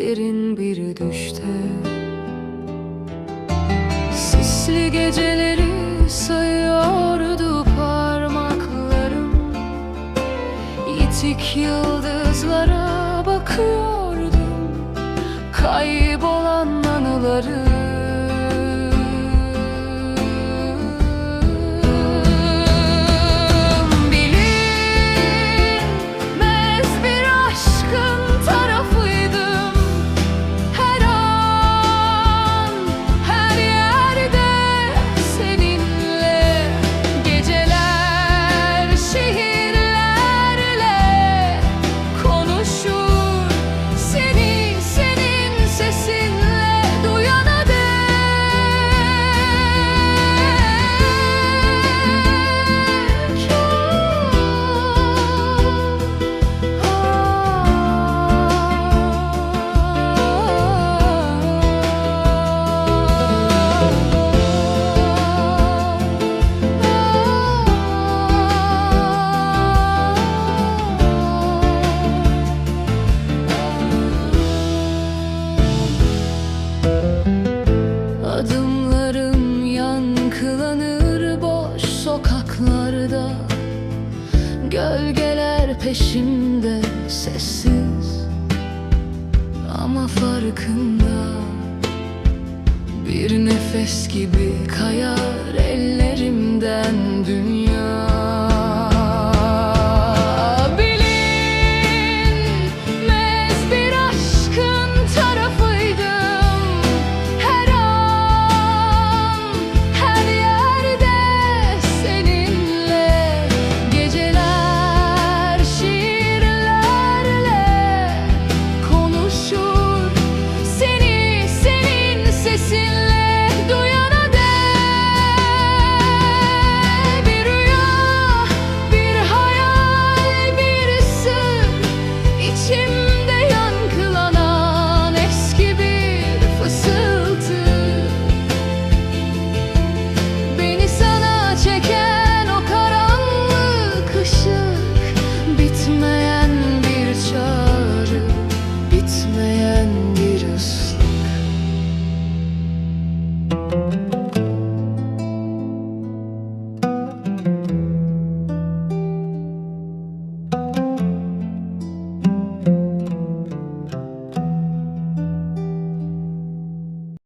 derin bir düşte. Sisli geceleri sayıyordu parmaklarım. Yitik yıldızlara bakıyordum. Kaybolan anıları yollarda Gölgeler peşimde sessiz Ama farkında. Bir nefes gibi kayar ellerimden dünya.